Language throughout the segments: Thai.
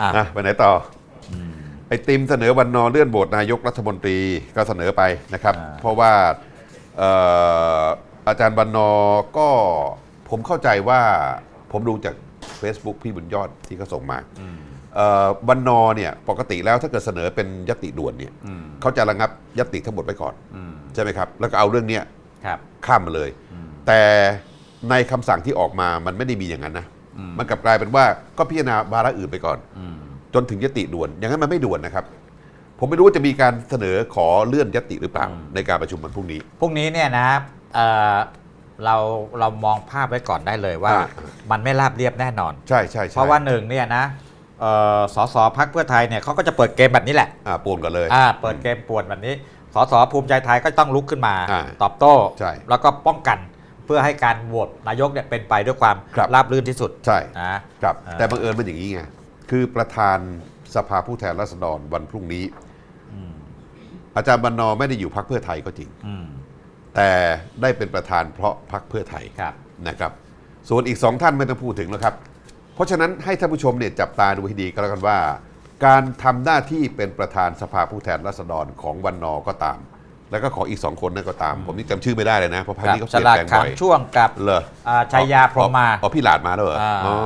อะ อะไปไหนต่ออไอติมเสนอวันนอเลื่อนโหวตนายกรัฐมนตรีก็เสนอไปนะครับ อ่า เพราะว่าเอ่ออาจารย์วันนอก็ผมเข้าใจว่าผมดูจาก Facebook พี่บุญยอดที่เขาส่งมาเอ่อวันนอเนี่ยปกติแล้วถ้าเกิดเสนอเป็นยติด่วนเนี่ยเขาจะระงับยติทั้งหมดไว้ก่อน ใช่ไหมครับ แล้วก็เอาเรื่องเนี้ย ครับ ข้ามมาเลย แต่ในคำสั่งที่ออกมามันไม่ได้มีอย่างนั้นนะ มันกลับกลายเป็นว่าก็พิจารณาวาระอื่นไปก่อน จนถึงยติด่วน อย่างนั้นมันไม่ด่วนนะครับ ผมไม่รู้ว่าจะมีการเสนอขอเลื่อนยติหรือเปล่าในการประชุมวันพรุ่งนี้ พรุ่งนี้เนี่ยนะเอ่อเราเรามองภาพไว้ก่อนได้เลยว่าอ่ามันไม่ราบเรียบแน่นอน ใช่ใช่ใช่เพราะว่าหนึ่งเนี่ยนะเอ่อสสพักเพื่อไทยเนี่ยเขาก็จะเปิดเกมแบบนี้แหละอ่าปูนกันเลยอ่าเปิดเกมป่วนแบบนี้สสภูมิใจไทยก็ต้องลุกขึ้นมาอ่าตอบโต้ใช่แล้วก็ป้องกัน เพื่อให้การโหวตนายกเนี่ยเป็นไปด้วยความครับ ราบรื่นที่สุดใช่นะครับ อ่า แต่บังเอิญมันอย่างนี้ไง คือประธานสภาผู้แทนราษฎรวันพรุ่งนี้อาจารย์บรรณอไม่ได้อยู่พักเพื่อไทยก็จริง อืมแต่ได้เป็นประธานเพราะพักเพื่อไทย ครับ นะครับส่วนอีกสองท่านไม่ต้องพูดถึงแล้วครับ เพราะฉะนั้นให้ท่านผู้ชมเนี่ยจับตาดูให้ดีก็แล้วกันว่า การทำหน้าที่เป็นประธานสภาผู้แทนราษฎรของวันนอก็ตาม แล้วก็ของอีกสองคนนั่นก็ตาม ผมนี่จำชื่อไม่ได้เลยนะ เพราะพักครับนี้เขาฉเปลี่ยนลาดแปลงขับ่งอยช่วงกับเหรออ่าชัยยาพรหมมาอ๋อพี่หลาดมาแล้วเหรออ่าอ๋อ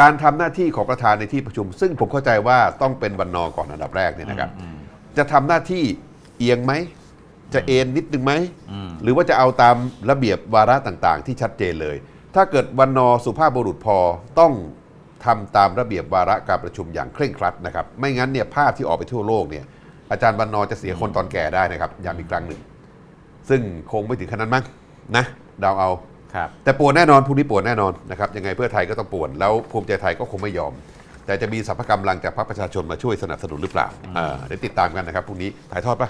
การทำหน้าที่ของประธานในที่ประชุม ซึ่งผมเข้าใจว่าต้องเป็นวันนอก่อนอันดับแรกเนี่ยนะครับ จะทำหน้าที่เอียงไหม จะเอ็นนิดนึงไหม หรือว่าจะเอาตามระเบียบวาระต่างๆ ที่ชัดเจนเลย ถ้าเกิดวันนอสุภาพบุรุษพอต้องทำตามระเบียบวาระการประชุมอย่างเคร่งครัดนะครับ ไม่งั้นเนี่ยภาพที่ออกไปทั่วโลกเนี่ย อาจารย์วันนอจะเสียคนตอนแก่ได้นะครับย้ำอีกครั้งหนึ่ง ซึ่งคงไม่ถึงขนาดนั้นมั้งนะเดาเอาครับแต่ปวดแน่นอนพรุ่งนี้ปวดแน่นอนนะครับยังไงเพื่อไทยก็ต้องปวดแล้วภูมิใจไทยก็คงไม่ยอม แต่จะมีสัพพกำลังจากพรรคประชาชนมาช่วยสนับสนุนหรือเปล่าอ่าเดี๋ยวติดตามกันนะครับพรุ่งนี้ถ่ายทอดปะ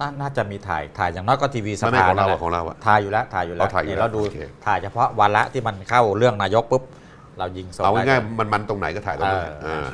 นาน่าจะมีถ่ายถ่ายอย่างน้อยก็ทีวีสไม่ไม่ภาของเรานั่นแหอะละของเราอะถ่ายอยู่แล้วถ่ายอยู่แล้วอ๋อถ่ายอยู่นี่แล้วเราดูโอเคถ่ายเฉพาะวาระที่มันเข้าเรื่องนายกปุ๊บ เรายิงส่งเอาได้ง่ายๆมันมันๆตรงไหนก็ถ่ายตรงนั้นเอออ่า